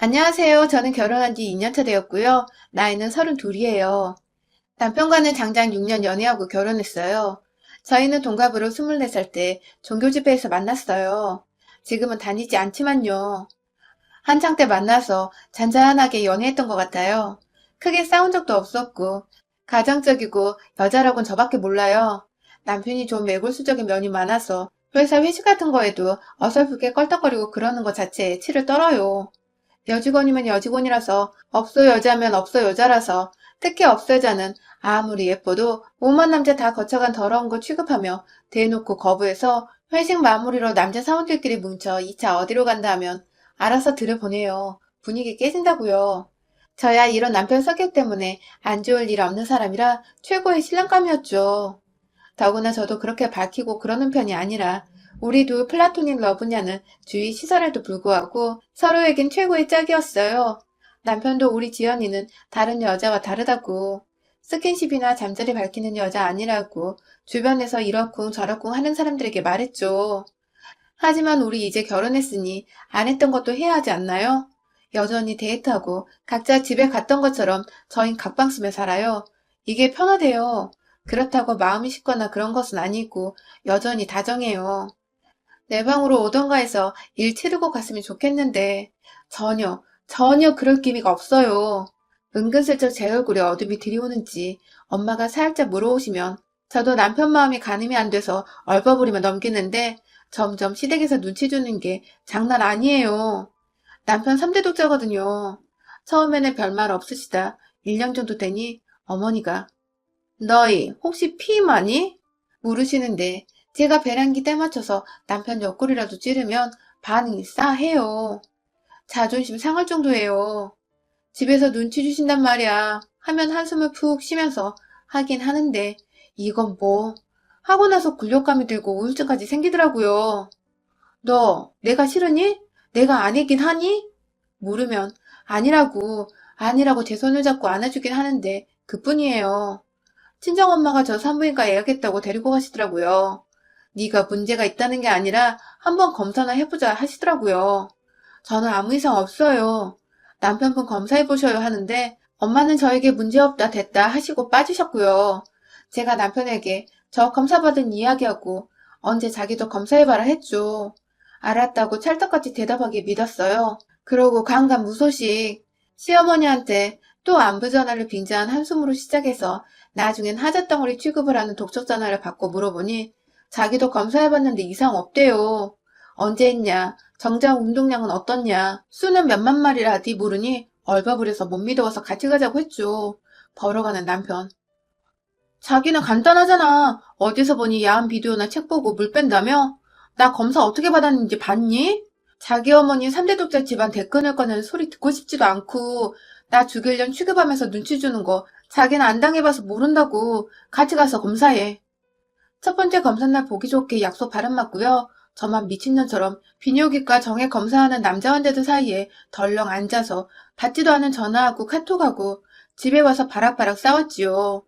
안녕하세요. 저는 결혼한 지 2년차 되었고요. 나이는 32이에요. 남편과는 장장 6년 연애하고 결혼했어요. 저희는 동갑으로 24살 때 종교 집회에서 만났어요. 지금은 다니지 않지만요. 한창 때 만나서 잔잔하게 연애했던 것 같아요. 크게 싸운 적도 없었고, 가정적이고 여자라곤 저밖에 몰라요. 남편이 좀 매골수적인 면이 많아서 회사 회식 같은 거에도 어설프게 껄떡거리고 그러는 것 자체에 치를 떨어요. 여직원이면 여직원이라서 없어 여자면 없어 여자라서 특히 없어 여자는 아무리 예뻐도 오만 남자 다 거쳐간 더러운 거 취급하며 대놓고 거부해서 회식 마무리로 남자 사원들끼리 뭉쳐 2차 어디로 간다 하면 알아서 들여보내요. 분위기 깨진다고요. 저야 이런 남편 성격 때문에 안 좋을 일 없는 사람이라 최고의 신랑감이었죠. 더구나 저도 그렇게 밝히고 그러는 편이 아니라 우리도 플라토닉 러브냐는 주위 시설에도 불구하고 서로에겐 최고의 짝이었어요. 남편도 우리 지연이는 다른 여자와 다르다고 스킨십이나 잠자리 밝히는 여자 아니라고 주변에서 이러쿵 저러쿵 하는 사람들에게 말했죠. 하지만 우리 이제 결혼했으니 안 했던 것도 해야 하지 않나요? 여전히 데이트하고 각자 집에 갔던 것처럼 저흰 각방 쓰며 살아요. 이게 편하대요. 그렇다고 마음이 식거나 그런 것은 아니고 여전히 다정해요. 내 방으로 오던가 해서 일 치르고 갔으면 좋겠는데 전혀 전혀 그럴 기미가 없어요. 은근슬쩍 제 얼굴에 어둠이 들이오는지 엄마가 살짝 물어오시면 저도 남편 마음이 가늠이 안 돼서 얼버무리며 넘기는데 점점 시댁에서 눈치 주는 게 장난 아니에요. 남편 3대 독자거든요. 처음에는 별말 없으시다 1년 정도 되니 어머니가 너희 혹시 피임하니? 물으시는데 제가 배란기 때 맞춰서 남편 옆구리라도 찌르면 반응이 싸해요. 자존심 상할 정도예요. 집에서 눈치 주신단 말이야. 하면 한숨을 푹 쉬면서 하긴 하는데 이건 뭐 하고 나서 굴욕감이 들고 우울증까지 생기더라고요. 너 내가 싫으니? 내가 아니긴 하니? 물으면 아니라고 아니라고 제 손을 잡고 안아주긴 하는데 그뿐이에요. 친정엄마가 저 산부인과 예약했다고 데리고 가시더라고요. 네가 문제가 있다는 게 아니라 한번 검사나 해보자 하시더라고요. 저는 아무 이상 없어요. 남편분 검사해보셔요 하는데 엄마는 저에게 문제없다 됐다 하시고 빠지셨고요. 제가 남편에게 저 검사받은 이야기하고 언제 자기도 검사해봐라 했죠. 알았다고 찰떡같이 대답하게 믿었어요. 그러고 강간 무소식 시어머니한테 또 안부 전화를 빙자한 한숨으로 시작해서 나중엔 하자덩어리 취급을 하는 독촉 전화를 받고 물어보니 자기도 검사해봤는데 이상 없대요. 언제 했냐? 정장 운동량은 어떻냐? 수는 몇만 마리라 네 모르니 얼버무려서 못 믿어와서 같이 가자고 했죠. 벌어가는 남편. 자기는 간단하잖아. 어디서 보니 야한 비디오나 책 보고 물 뺀다며? 나 검사 어떻게 받았는지 봤니? 자기 어머니 3대 독자 집안 대끈을 꺼내는 소리 듣고 싶지도 않고 나 죽일년 취급하면서 눈치 주는 거 자기는 안 당해봐서 모른다고 같이 가서 검사해. 첫 번째 검사날 보기 좋게 약속 발음 맞고요. 저만 미친년처럼 비뇨기과 정액 검사하는 남자 환자들 사이에 덜렁 앉아서 받지도 않은 전화하고 카톡하고 집에 와서 바락바락 싸웠지요.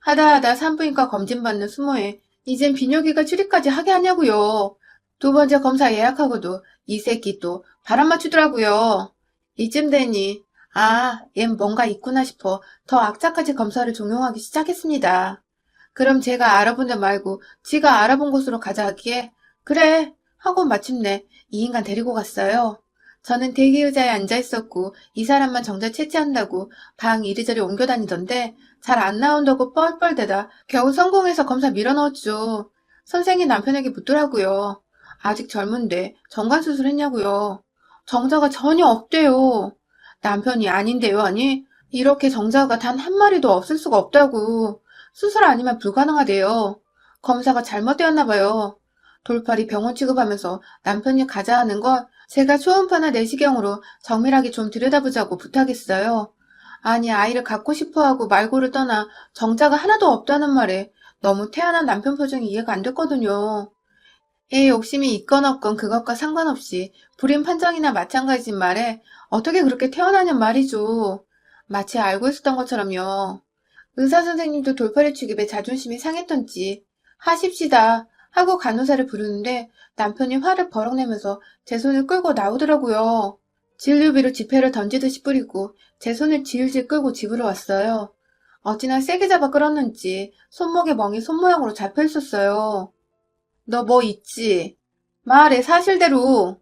하다 하다 산부인과 검진받는 수모에 이젠 비뇨기과 출입까지 하게 하냐고요. 두 번째 검사 예약하고도 이 새끼 또 바람 맞추더라고요. 이쯤 되니 아, 얜 뭔가 있구나 싶어 더 악착같이 검사를 종용하기 시작했습니다. 그럼 제가 알아본 데 말고 지가 알아본 곳으로 가자 하기에 그래 하고 마침내 이 인간 데리고 갔어요. 저는 대기 의자에 앉아 있었고 이 사람만 정자 채취한다고 방 이리저리 옮겨 다니던데 잘 안 나온다고 뻘뻘대다 겨우 성공해서 검사 밀어넣었죠. 선생이 남편에게 묻더라고요. 아직 젊은데 정관수술 했냐고요. 정자가 전혀 없대요. 남편이 아닌데요, 아니? 이렇게 정자가 단 한 마리도 없을 수가 없다고. 수술 아니면 불가능하대요. 검사가 잘못되었나 봐요. 돌팔이 병원 취급하면서 남편이 가자 하는 건 제가 초음파나 내시경으로 정밀하게 좀 들여다보자고 부탁했어요. 아니, 아이를 갖고 싶어 하고 말고를 떠나 정자가 하나도 없다는 말에 너무 태어난 남편 표정이 이해가 안 됐거든요. 애 욕심이 있건 없건 그것과 상관없이 불임 판정이나 마찬가지인 말에 어떻게 그렇게 태어나냔 말이죠. 마치 알고 있었던 것처럼요. 의사 선생님도 돌팔이 취급에 자존심이 상했던지 하십시다 하고 간호사를 부르는데 남편이 화를 버럭 내면서 제 손을 끌고 나오더라고요. 진료비로 지폐를 던지듯이 뿌리고 제 손을 질질 끌고 집으로 왔어요. 어찌나 세게 잡아 끌었는지 손목에 멍이 손모양으로 잡혀 있었어요. 너 뭐 있지? 말해 사실대로.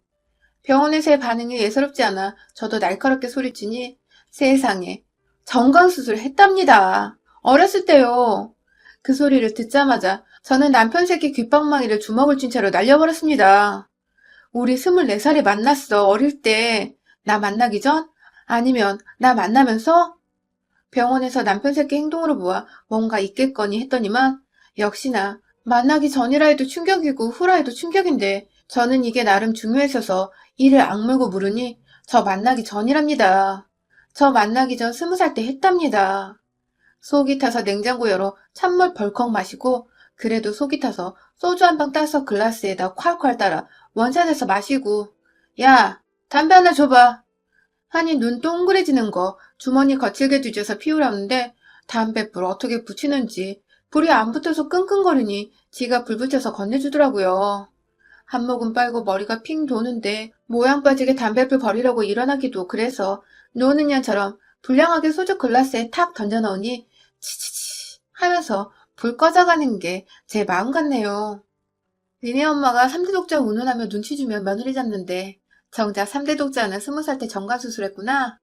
병원에서의 반응이 예사롭지 않아 저도 날카롭게 소리치니 세상에 정강수술을 했답니다. 어렸을 때요. 그 소리를 듣자마자 저는 남편 새끼 귓방망이를 주먹을 쥔 채로 날려버렸습니다. 우리 24살에 만났어, 어릴 때. 나 만나기 전? 아니면 나 만나면서? 병원에서 남편 새끼 행동으로 보아 뭔가 있겠거니 했더니만 역시나 만나기 전이라 해도 충격이고 후라 해도 충격인데 저는 이게 나름 중요했어서 이를 악물고 물으니 저 만나기 전이랍니다. 저 만나기 전 스무 살 때 했답니다. 속이 타서 냉장고 열어 찬물 벌컥 마시고 그래도 속이 타서 소주 한 병 따서 글라스에다 콸콸 따라 원샷해서 마시고 야 담배 하나 줘봐 하니 눈 동그래지는 거 주머니 거칠게 뒤져서 피우려는데 담뱃불 어떻게 붙이는지 불이 안 붙어서 끙끙거리니 지가 불 붙여서 건네주더라고요. 한 모금 빨고 머리가 핑 도는데 모양 빠지게 담뱃불 버리려고 일어나기도 그래서 노는 년처럼 불량하게 소주 글라스에 탁 던져 넣으니 치치치 하면서 불 꺼져가는 게 제 마음 같네요. 니네 엄마가 3대 독자 운운하며 눈치 주면 며느리 잡는데 정작 3대 독자는 스무 살때 정관 수술했구나.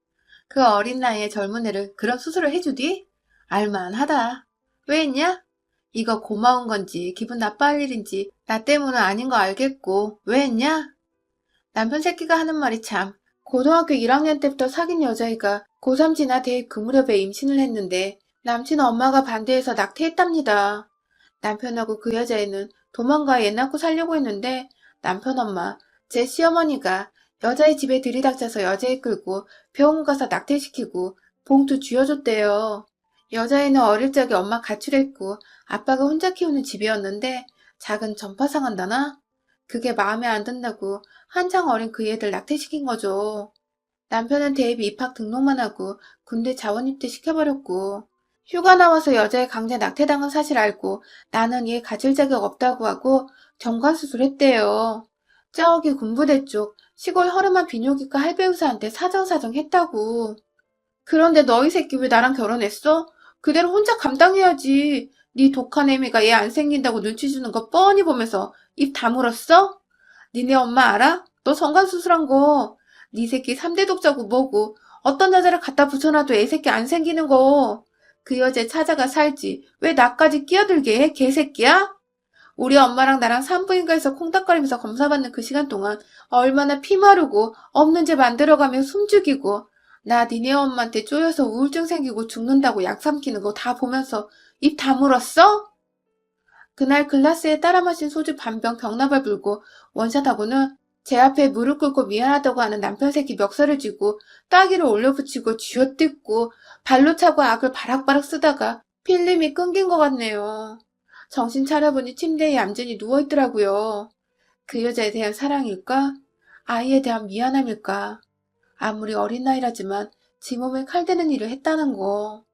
그 어린 나이에 젊은 애를 그런 수술을 해주디? 알만하다. 왜 했냐? 이거 고마운 건지 기분 나빠할 일인지 나 때문은 아닌 거 알겠고 왜 했냐? 남편 새끼가 하는 말이 참 고등학교 1학년 때부터 사귄 여자애가 고3 지나 대입 그 무렵에 임신을 했는데 남친 엄마가 반대해서 낙태했답니다. 남편하고 그 여자애는 도망가 애 낳고 살려고 했는데 남편 엄마, 제 시어머니가 여자애 집에 들이닥쳐서 여자애 끌고 병원 가서 낙태시키고 봉투 쥐어줬대요. 여자애는 어릴 적에 엄마 가출했고 아빠가 혼자 키우는 집이었는데 작은 전파상 한다나? 그게 마음에 안 든다고 한창 어린 그 애들 낙태시킨 거죠. 남편은 대입 입학 등록만 하고 군대 자원 입대 시켜버렸고 휴가 나와서 여자애 강제 낙태당한 사실 알고 나는 얘 가질 자격 없다고 하고 정관수술 했대요. 저기 군부대 쪽 시골 허름한 비뇨기과 할배의사한테 사정사정 했다고. 그런데 너희 새끼 왜 나랑 결혼했어? 그대로 혼자 감당해야지. 네 독한 애미가 얘 안 생긴다고 눈치 주는 거 뻔히 보면서 입 다물었어? 니네 엄마 알아? 너 정관수술한 거. 네 새끼 3대 독자고 뭐고 어떤 여자를 갖다 붙여놔도 애 새끼 안 생기는 거. 그 여자 찾아가 살지. 왜 나까지 끼어들게 해? 개새끼야? 우리 엄마랑 나랑 산부인과에서 콩닥거리면서 검사받는 그 시간 동안 얼마나 피 마르고 없는 집 만들어가며 숨죽이고 나 니네 엄마한테 쪼여서 우울증 생기고 죽는다고 약 삼키는 거 다 보면서 입 다물었어? 그날 글라스에 따라 마신 소주 반병 병나발 불고 원샷하고는 제 앞에 무릎 꿇고 미안하다고 하는 남편 새끼 멱살을 쥐고 따기를 올려붙이고 쥐어뜯고 발로 차고 악을 바락바락 쓰다가 필름이 끊긴 것 같네요. 정신 차려보니 침대에 얌전히 누워있더라고요. 그 여자에 대한 사랑일까? 아이에 대한 미안함일까? 아무리 어린 나이라지만 지 몸에 칼대는 일을 했다는 거.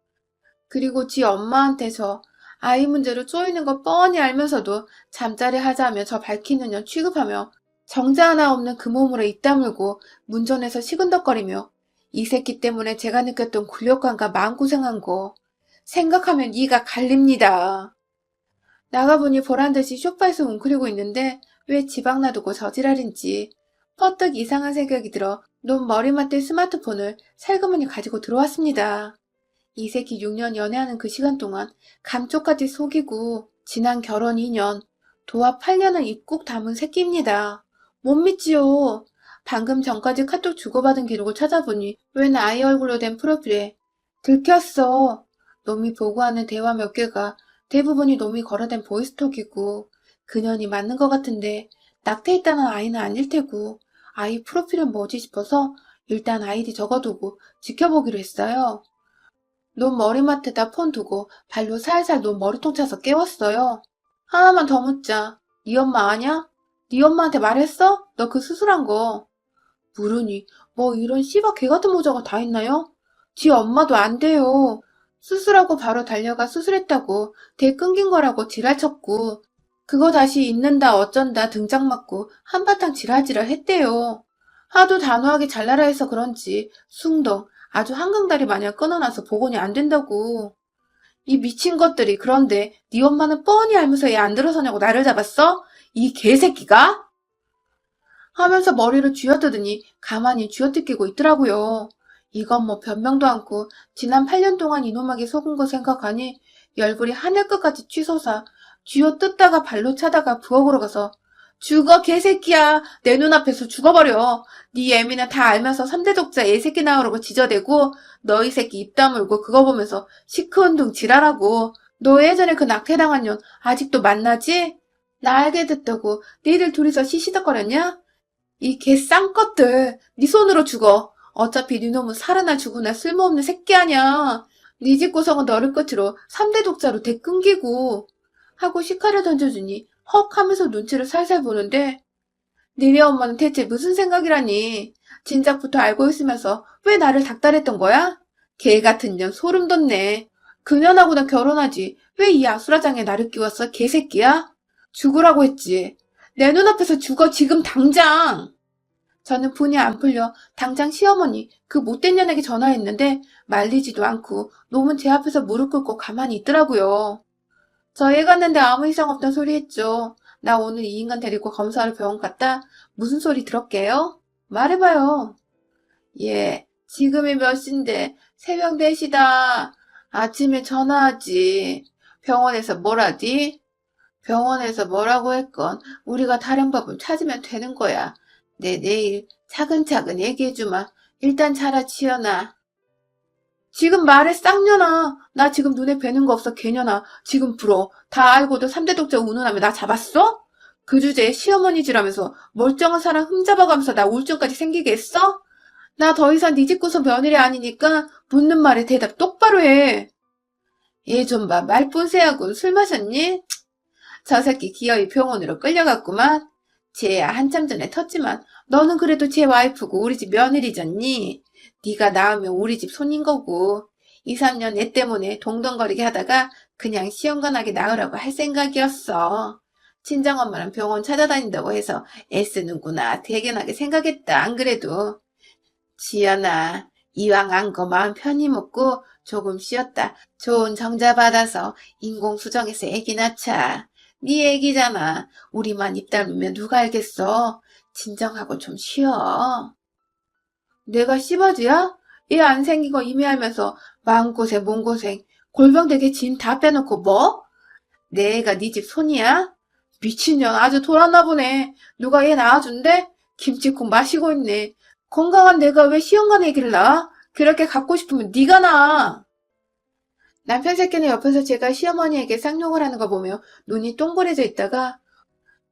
그리고 지 엄마한테서 아이 문제로 쪼이는 거 뻔히 알면서도 잠자리 하자며 저 밝히는 년 취급하며 정자 하나 없는 그 몸으로 입 다물고 문전에서 시근덕거리며 이 새끼 때문에 제가 느꼈던 굴욕감과 마음고생한 거 생각하면 이가 갈립니다. 나가보니 보란듯이 쇼파에서 웅크리고 있는데 왜 지방 놔두고 저지랄인지 퍼뜩 이상한 생각이 들어 논 머리맡에 스마트폰을 살그머니 가지고 들어왔습니다. 이 새끼 6년 연애하는 그 시간 동안 감쪽같이 속이고 지난 결혼 2년, 도합 8년을 입국 담은 새끼입니다. 못 믿지요. 방금 전까지 카톡 주고받은 기록을 찾아보니 웬 아이 얼굴로 된 프로필에 들켰어. 놈이 보고하는 대화 몇 개가 대부분이 놈이 걸어댄 보이스톡이고 그년이 맞는 것 같은데 낙태했다는 아이는 아닐 테고 아이 프로필은 뭐지 싶어서 일단 아이디 적어두고 지켜보기로 했어요. 놈 머리맡에다 폰 두고 발로 살살 놈 머리통 차서 깨웠어요. 하나만 더 묻자. 네 엄마 아냐? 네 엄마한테 말했어? 너 그 수술한 거. 물으니 뭐 이런 씨바 개 같은 모자가 다 있나요? 지 엄마도 안 돼요. 수술하고 바로 달려가 수술했다고 대 끊긴 거라고 지랄쳤고 그거 다시 있는다 어쩐다 등장 맞고 한바탕 지랄지랄 했대요. 하도 단호하게 잘나라 해서 그런지 숭덩 아주 한강다리 마냥 끊어놔서 복원이 안 된다고. 이 미친 것들이 그런데 네 엄마는 뻔히 알면서 얘 안 들어서냐고 나를 잡았어? 이 개새끼가? 하면서 머리를 쥐어뜯으니 가만히 쥐어뜯기고 있더라고요. 이건 뭐 변명도 않고 지난 8년 동안 이놈에게 속은 거 생각하니 열불이 하늘 끝까지 치솟아 쥐어뜯다가 발로 차다가 부엌으로 가서 죽어 개새끼야 내 눈앞에서 죽어버려 네 애미는 다 알면서 3대 독자 애새끼 나오라고 지저대고 너희 새끼 입 다물고 그거 보면서 시크운동 지랄하고 너 예전에 그 낙태당한 년 아직도 만나지? 나 알게 됐다고 니들 둘이서 시시덕거렸냐? 이 개 쌍것들 네 손으로 죽어 어차피 네 놈은 살아나 죽으나 쓸모없는 새끼 아냐 네집 구석은 너를 끝으로 3대 독자로 대 끊기고 하고 시카를 던져주니 헉 하면서 눈치를 살살 보는데 니네 엄마는 대체 무슨 생각이라니 진작부터 알고 있으면서 왜 나를 닥달했던 거야? 개 같은 년 소름 돋네 그년하고 나 결혼하지 왜 이 아수라장에 나를 끼웠어 개새끼야? 죽으라고 했지 내 눈앞에서 죽어 지금 당장 저는 분이 안 풀려 당장 시어머니 그 못된 년에게 전화했는데 말리지도 않고 놈은 제 앞에서 무릎 꿇고 가만히 있더라고요. 저희 갔는데 아무 이상 없던 소리 했죠. 나 오늘 이 인간 데리고 검사하러 병원 갔다. 무슨 소리 들었게요? 말해봐요. 예, 지금이 몇 시인데 새벽 4시다. 아침에 전화하지. 병원에서 뭐라디? 병원에서 뭐라고 했건 우리가 다른 법을 찾으면 되는 거야. 내 내일 차근차근 얘기해주마. 일단 차라 치여놔. 지금 말해 쌍년아. 나 지금 눈에 뵈는 거 없어 개년아. 지금 불어. 다 알고도 3대 독자 운운하며 나 잡았어? 그 주제에 시어머니 지라면서 멀쩡한 사람 흠잡아가면서 나 우울증까지 생기게 했어? 나 더 이상 네 집구서 며느리 아니니까 묻는 말에 대답 똑바로 해. 얘 좀 봐. 말뿐 새하고 술 마셨니? 저 새끼 기어이 병원으로 끌려갔구만. 쟤야 한참 전에 텄지만 너는 그래도 제 와이프고 우리 집 며느리잖니. 네가 낳으면 우리 집 손인 거고 2, 3년 애 때문에 동동거리게 하다가 그냥 시원간하게 낳으라고 할 생각이었어. 친정엄마는 병원 찾아다닌다고 해서 애쓰는구나 대견하게 생각했다 안 그래도. 지연아 이왕 안 거 마음 편히 먹고 조금 쉬었다 좋은 정자 받아서 인공수정해서 애기 낳자. 네 애기잖아. 우리만 입 닮으면 누가 알겠어. 진정하고 좀 쉬어. 내가 씨바지야? 얘안 생긴 거 이미 알면서 마음고생 몸고생 골병되게 진다 빼놓고 뭐? 내 애가 네 집 손이야? 미친년 아주 돌았나 보네. 누가 얘 낳아준대? 김치국 마시고 있네. 건강한 내가 왜 시험관 애기를 낳아? 그렇게 갖고 싶으면 네가 낳아. 남편 새끼는 옆에서 제가 시어머니에게 쌍욕을 하는 거 보며 눈이 동그래져 있다가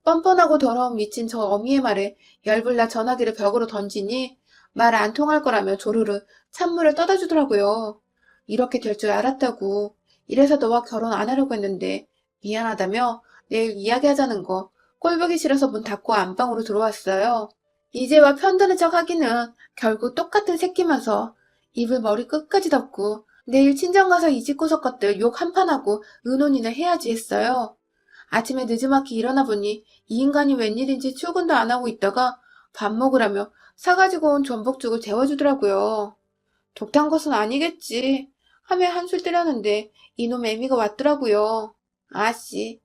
뻔뻔하고 더러운 미친 저 어미의 말에 열불나 전화기를 벽으로 던지니 말 안 통할 거라며 조르르 찬물을 떠다 주더라고요. 이렇게 될 줄 알았다고. 이래서 너와 결혼 안 하려고 했는데 미안하다며 내일 이야기하자는 거 꼴보기 싫어서 문 닫고 안방으로 들어왔어요. 이제와 편드는 척 하기는 결국 똑같은 새끼면서 입을 머리 끝까지 덮고 내일 친정 가서 이 집 구석 것들 욕 한판 하고 의논이나 해야지 했어요. 아침에 늦지막히 일어나 보니 이 인간이 웬일인지 출근도 안 하고 있다가 밥 먹으라며 사가지고 온 전복죽을 재워주더라고요. 독한 것은 아니겠지. 하며 한술 때렸는데 이놈 애미가 왔더라고요. 아씨,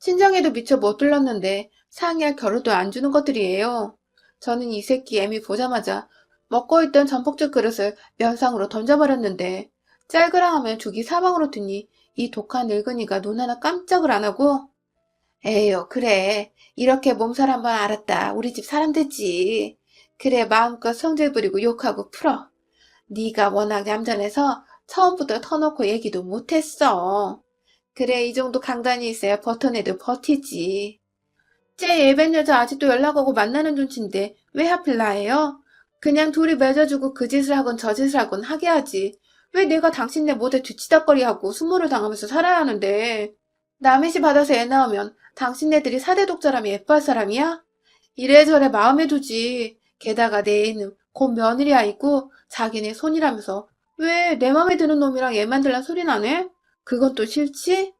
친정에도 미처 못 들렀는데 상의할 겨를도 안 주는 것들이에요. 저는 이 새끼 애미 보자마자 먹고 있던 전복죽 그릇을 면상으로 던져버렸는데 짤그랑하면 죽이 사방으로 드니 이 독한 늙은이가 눈 하나 깜짝을 안 하고 에휴 그래. 이렇게 몸살 한번 알았다. 우리 집 사람 됐지. 그래 마음껏 성질 부리고 욕하고 풀어. 네가 워낙 얌전해서 처음부터 터놓고 얘기도 못했어. 그래 이 정도 강단이 있어야 버텨내도 버티지. 쟤 예벤 여자 아직도 연락하고 만나는 눈치인데 왜 하필 나예요? 그냥 둘이 맺어주고 그 짓을 하건 저 짓을 하건 하게 하지 왜 내가 당신네 못에 뒤치다거리하고 수모를 당하면서 살아야 하는데 남의 시 받아서 애 낳으면 당신네들이 사대 독자라면 예뻐할 사람이야? 이래저래 마음에 두지. 게다가 내 애는 곧 며느리 아이고 자기네 손이라면서 왜내 맘에 드는 놈이랑 애 만들란 소리 나네? 그건 또 싫지?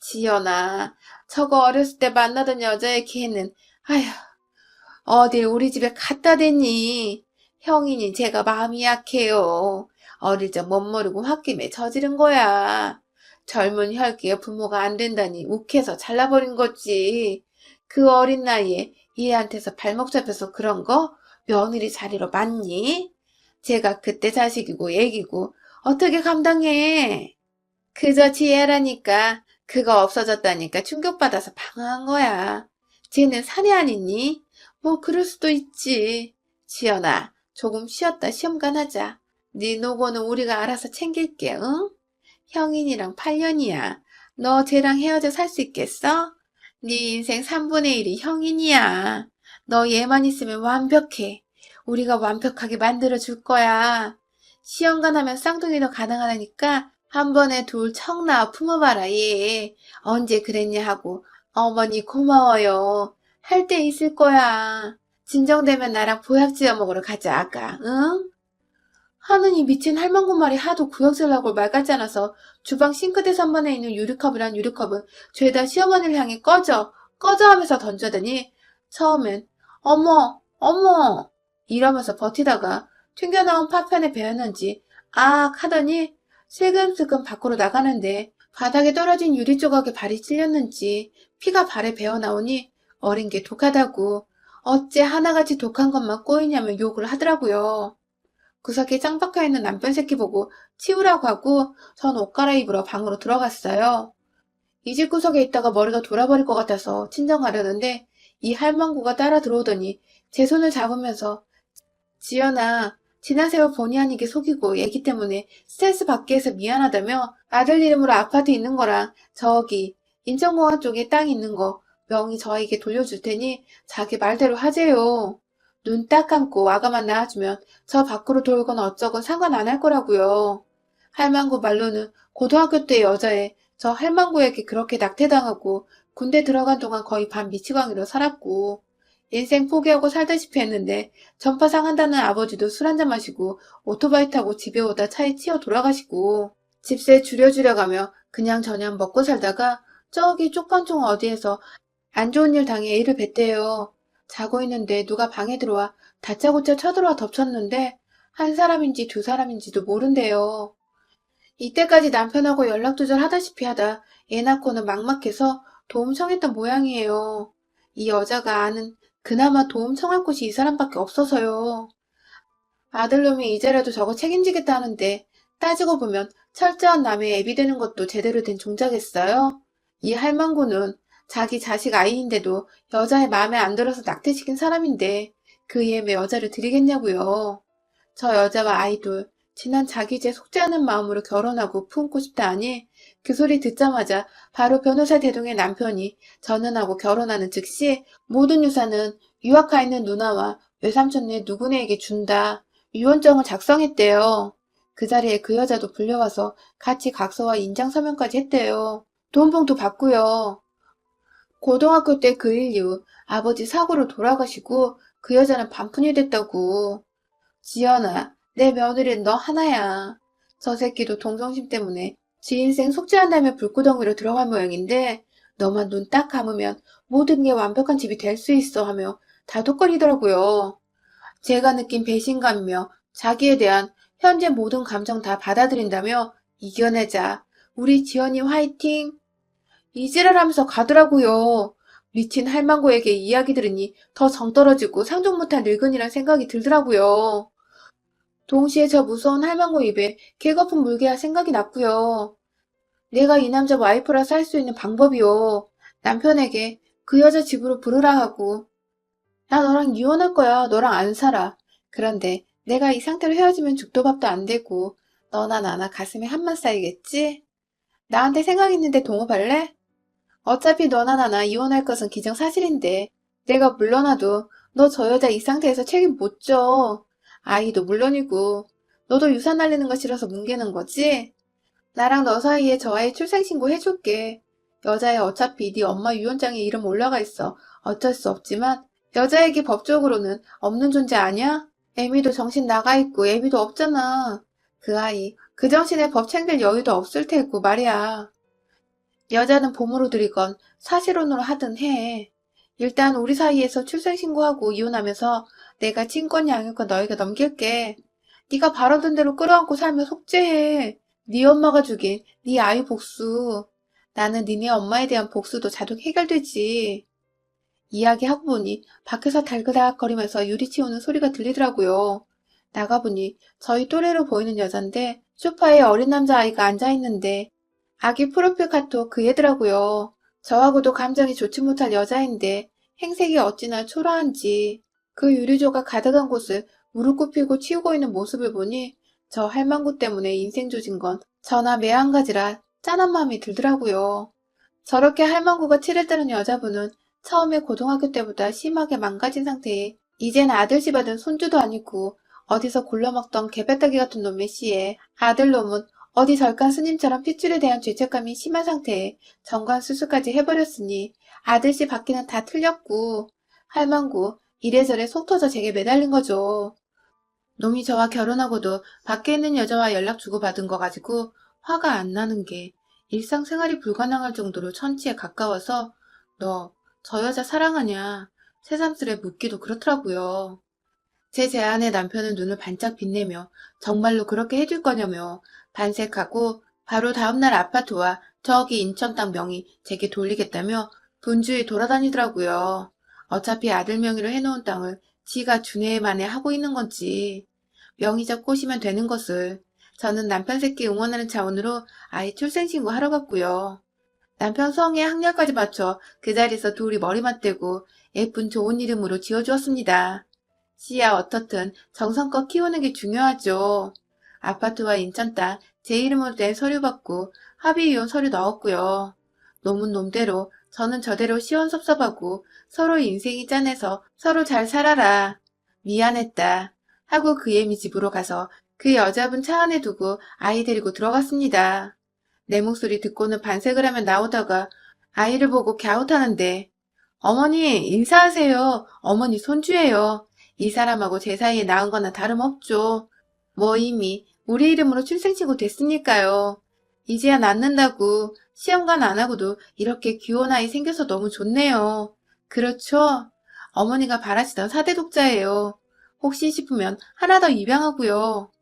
지연아, 저거 어렸을 때 만나던 여자의 걔는 아휴 어딜 우리 집에 갖다 댔니? 형이니 제가 마음이 약해요. 어릴 적 못 모르고 홧김에 저지른 거야. 젊은 혈기에 부모가 안 된다니 욱해서 잘라버린 거지. 그 어린 나이에 얘한테서 발목 잡혀서 그런 거 며느리 자리로 맞니? 제가 그때 자식이고 애기고 어떻게 감당해? 그저 지혜라니까 그거 없어졌다니까 충격받아서 방황한 거야. 쟤는 사내 아니니? 뭐 그럴 수도 있지. 지연아, 조금 쉬었다 시험관 하자. 네 노고는 우리가 알아서 챙길게, 응? 형인이랑 8년이야. 너 쟤랑 헤어져 살 수 있겠어? 네 인생 3분의 1이 형인이야. 너 얘만 있으면 완벽해. 우리가 완벽하게 만들어 줄 거야. 시험관 하면 쌍둥이도 가능하다니까 한 번에 둘 청나 품어봐라 얘. 언제 그랬냐 하고 어머니 고마워요. 할 때 있을 거야. 진정되면 나랑 보약 지어 먹으러 가자 아까 응? 하느니 미친 할망구 말이 하도 구역질라고 말 같지 않아서 주방 싱크대 선반에 있는 유리컵이란 유리컵은 죄다 시어머니를 향해 꺼져 꺼져 하면서 던져대니 처음엔 어머 어머 이러면서 버티다가 튕겨나온 파편에 베었는지 악 하더니 슬금슬금 밖으로 나가는데 바닥에 떨어진 유리 조각에 발이 찔렸는지 피가 발에 배어 나오니 어린 게 독하다고 어째 하나같이 독한 것만 꼬이냐며 욕을 하더라고요. 구석에 짱 박혀 있는 남편 새끼 보고 치우라고 하고 전 옷 갈아입으러 방으로 들어갔어요. 이 집 구석에 있다가 머리가 돌아버릴 것 같아서 친정 가려는데 이 할망구가 따라 들어오더니 제 손을 잡으면서 지연아 지난 세월 본의 아니게 속이고 애기 때문에 스트레스 받게 해서 미안하다며 아들 이름으로 아파트 있는 거랑 저기 인천공항 쪽에 땅 있는 거 명의 저에게 돌려줄 테니 자기 말대로 하재요. 눈 딱 감고 아가만 낳아주면 저 밖으로 돌건 어쩌건 상관 안 할 거라고요. 할망구 말로는 고등학교 때 여자애 저 할망구에게 그렇게 낙태당하고 군대 들어간 동안 거의 반 미치광이로 살았고 인생 포기하고 살다시피 했는데 전파 상 한다는 아버지도 술 한잔 마시고 오토바이 타고 집에 오다 차에 치여 돌아가시고 집세 줄여주려가며 그냥 저냥 먹고 살다가 저기 쪽방촌 어디에서 안 좋은 일 당해 애를 뵀대요. 자고 있는데 누가 방에 들어와 다짜고짜 쳐들어와 덮쳤는데 한 사람인지 두 사람인지도 모른대요. 이때까지 남편하고 연락 조절 하다시피 하다 애 낳고는 막막해서 도움 청했던 모양이에요. 이 여자가 아는 그나마 도움 청할 곳이 이 사람밖에 없어서요. 아들놈이 이제라도 저거 책임지겠다 하는데 따지고 보면 철저한 남의 애비 되는 것도 제대로 된 종자겠어요? 이 할망구는 자기 자식 아이인데도 여자의 마음에 안 들어서 낙태시킨 사람인데 그 예매 여자를 드리겠냐고요. 저 여자와 아이돌 지난 자기 죄 않은 마음으로 결혼하고 품고 싶다 하니 그 소리 듣자마자 바로 변호사 대동의 남편이 전원하고 결혼하는 즉시 모든 유산은 유학 가 있는 누나와 외삼촌네 누구네에게 준다. 유언장을 작성했대요. 그 자리에 그 여자도 불려와서 같이 각서와 인장 서명까지 했대요. 돈봉도 받고요. 고등학교 때 그 일 이후 아버지 사고로 돌아가시고 그 여자는 반푼이 됐다고. 지연아, 내 며느리는 너 하나야. 저 새끼도 동정심 때문에 지 인생 속죄한다며 불구덩이로 들어간 모양인데 너만 눈 딱 감으면 모든 게 완벽한 집이 될 수 있어 하며 다독거리더라고요. 제가 느낀 배신감이며 자기에 대한 현재 모든 감정 다 받아들인다며 이겨내자. 우리 지연이 화이팅! 이지랄 하면서 가더라고요. 미친 할망구에게 이야기 들으니 더 정 떨어지고 상종 못한 늙은이란 생각이 들더라고요. 동시에 저 무서운 할망구 입에 개거품 물게 할 생각이 났고요. 내가 이 남자 와이프라서 할수 있는 방법이요. 남편에게 그 여자 집으로 부르라 하고 나 너랑 이혼할 거야. 너랑 안 살아. 그런데 내가 이 상태로 헤어지면 죽도 밥도 안 되고 너나 나나 가슴에 한만 쌓이겠지? 나한테 생각 있는데 동업할래? 어차피 너나 나나 이혼할 것은 기정사실인데 내가 물러나도 너 저 여자 이 상태에서 책임 못 져. 아이도 물론이고 너도 유산 날리는 거 싫어서 뭉개는 거지? 나랑 너 사이에 저 아이 출생신고 해줄게. 여자애 어차피 네 엄마 유언장에 이름 올라가 있어. 어쩔 수 없지만 여자에게 법적으로는 없는 존재 아니야? 애미도 정신 나가 있고 애비도 없잖아. 그 아이 그 정신에 법 챙길 여유도 없을 테고 말이야. 여자는 봄으로 들이건 사실혼으로 하든 해. 일단 우리 사이에서 출생신고하고 이혼하면서 내가 친권 양육권 너에게 넘길게. 네가 바라던 대로 끌어안고 살며 속죄해. 네 엄마가 죽인 네 아이 복수. 나는 니네 엄마에 대한 복수도 자동 해결되지. 이야기하고 보니 밖에서 달그락거리면서 유리 치우는 소리가 들리더라고요. 나가보니 저희 또래로 보이는 여잔데 소파에 어린 남자아이가 앉아있는데 아기 프로필 카톡 그 애더라고요. 저하고도 감정이 좋지 못할 여자인데 행색이 어찌나 초라한지 그 유리조가 가득한 곳을 무릎 꿇히고 치우고 있는 모습을 보니 저 할망구 때문에 인생 조진 건 저나 매한가지라 짠한 마음이 들더라고요. 저렇게 할망구가 치를 뜨는 여자분은 처음에 고등학교 때보다 심하게 망가진 상태에 이젠 아들씨 받은 손주도 아니고 어디서 굴러먹던 개배따기 같은 놈의 씨에 아들놈은 어디 절간 스님처럼 핏줄에 대한 죄책감이 심한 상태에 정관 수술까지 해버렸으니 아들씨 받기는 다 틀렸고 할망구 이래저래 속 터져 제게 매달린 거죠. 놈이 저와 결혼하고도 밖에 있는 여자와 연락 주고받은 거 가지고 화가 안 나는 게 일상생활이 불가능할 정도로 천치에 가까워서 너 저 여자 사랑하냐 새삼스레 묻기도 그렇더라고요. 제 제안에 남편은 눈을 반짝 빛내며 정말로 그렇게 해줄 거냐며 반색하고 바로 다음날 아파트와 저기 인천 땅 명의 제게 돌리겠다며 분주히 돌아다니더라고요. 어차피 아들 명의로 해놓은 땅을 지가 준해 만에 하고 있는 건지 명의적 꼬시면 되는 것을 저는 남편 새끼 응원하는 차원으로 아이 출생신고 하러 갔고요. 남편 성에 학렬까지 맞춰 그 자리에서 둘이 머리 맞대고 예쁜 좋은 이름으로 지어주었습니다. 씨야 어떻든 정성껏 키우는 게 중요하죠. 아파트와 인천 땅 제 이름으로 된 서류 받고 합의 이혼 서류 넣었고요. 놈은 놈대로 저는 저대로 시원섭섭하고 서로 인생이 짠해서 서로 잘 살아라. 미안했다. 하고 그 애미 집으로 가서 그 여자분 차 안에 두고 아이 데리고 들어갔습니다. 내 목소리 듣고는 반색을 하며 나오다가 아이를 보고 갸웃하는데 어머니 인사하세요. 어머니 손주예요. 이 사람하고 제 사이에 나은 거나 다름없죠. 뭐 이미 우리 이름으로 출생신고 됐으니까요. 이제야 낳는다고 시험관 안 하고도 이렇게 귀여운 아이 생겨서 너무 좋네요. 그렇죠? 어머니가 바라시던 사대 독자예요. 혹시 싶으면 하나 더 입양하고요.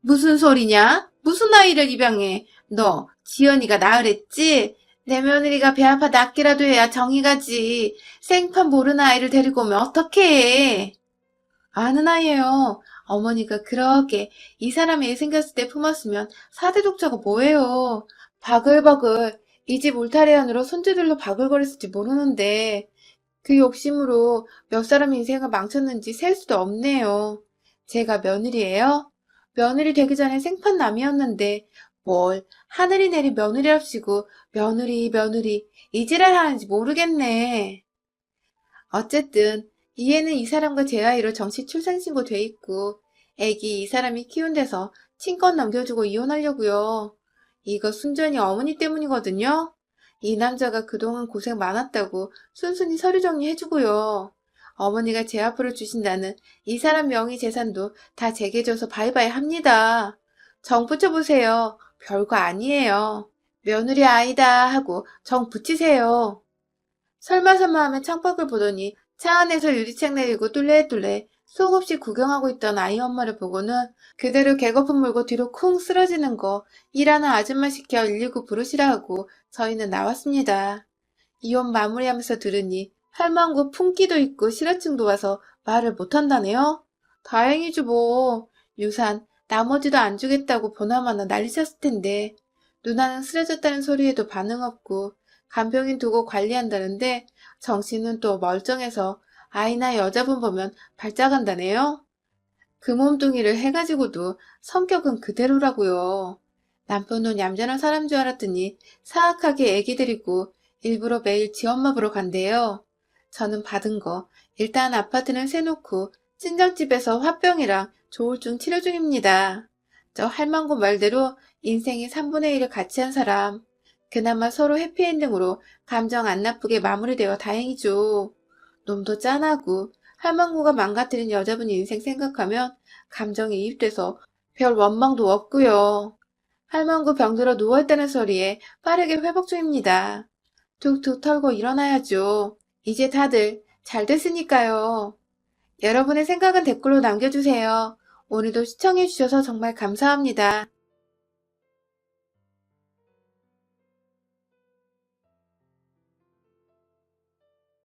무슨 소리냐? 무슨 아이를 입양해? 너 지연이가 낳으랬지? 내 며느리가 배 아파 낫기라도 해야 정이 가지. 생판 모르는 아이를 데리고 오면 어떡해. 아는 아이예요. 어머니가 그렇게 이 사람이 애 생겼을 때 품었으면 사대 독자가 뭐예요. 바글바글 이 집 울타리 안으로 손주들로 바글거렸을지 모르는데 그 욕심으로 몇 사람 인생을 망쳤는지 셀 수도 없네요. 제가 며느리예요? 며느리 되기 전에 생판남이었는데 뭘 하늘이 내린 며느리랍시고 며느리 며느리 이지랄 하는지 모르겠네. 어쨌든 이해는 이 사람과 제 아이로 정식 출생신고 돼 있고 애기 이 사람이 키운 데서 친권 넘겨주고 이혼하려고요. 이거 순전히 어머니 때문이거든요. 이 남자가 그동안 고생 많았다고 순순히 서류 정리해주고요. 어머니가 제 앞으로 주신다는 이 사람 명의 재산도 다 제게 줘서 바이바이 합니다. 정 붙여보세요. 별거 아니에요. 며느리 아이다 하고 정 붙이세요. 설마설마 하면 창밖을 보더니 차 안에서 유리창 내리고 뚫레뚫레 수없이 구경하고 있던 아이 엄마를 보고는 그대로 개거품 물고 뒤로 쿵 쓰러지는 거 일하는 아줌마 시켜 119 부르시라 하고 저희는 나왔습니다. 이혼 마무리하면서 들으니 할망구 품기도 있고 실어증도 와서 말을 못한다네요. 다행이지 뭐. 유산 나머지도 안 주겠다고 보나마나 난리쳤을 텐데 누나는 쓰러졌다는 소리에도 반응 없고 간병인 두고 관리한다는데 정신은 또 멀쩡해서 아이나 여자분 보면 발작한다네요. 그 몸뚱이를 해가지고도 성격은 그대로라고요. 남편은 얌전한 사람 줄 알았더니 사악하게 애기 데리고 일부러 매일 지 엄마 보러 간대요. 저는 받은 거 일단 아파트는 세놓고 친정집에서 화병이랑 조울증 치료 중입니다. 저 할망구 말대로 인생의 3분의 1을 같이 한 사람. 그나마 서로 해피엔딩으로 감정 안 나쁘게 마무리되어 다행이죠. 놈도 짠하고 할망구가 망가뜨린 여자분 인생 생각하면 감정이 이입돼서 별 원망도 없고요. 할망구 병들어 누워있다는 소리에 빠르게 회복 중입니다. 툭툭 털고 일어나야죠. 이제 다들 잘 됐으니까요. 여러분의 생각은 댓글로 남겨주세요. 오늘도 시청해주셔서 정말 감사합니다.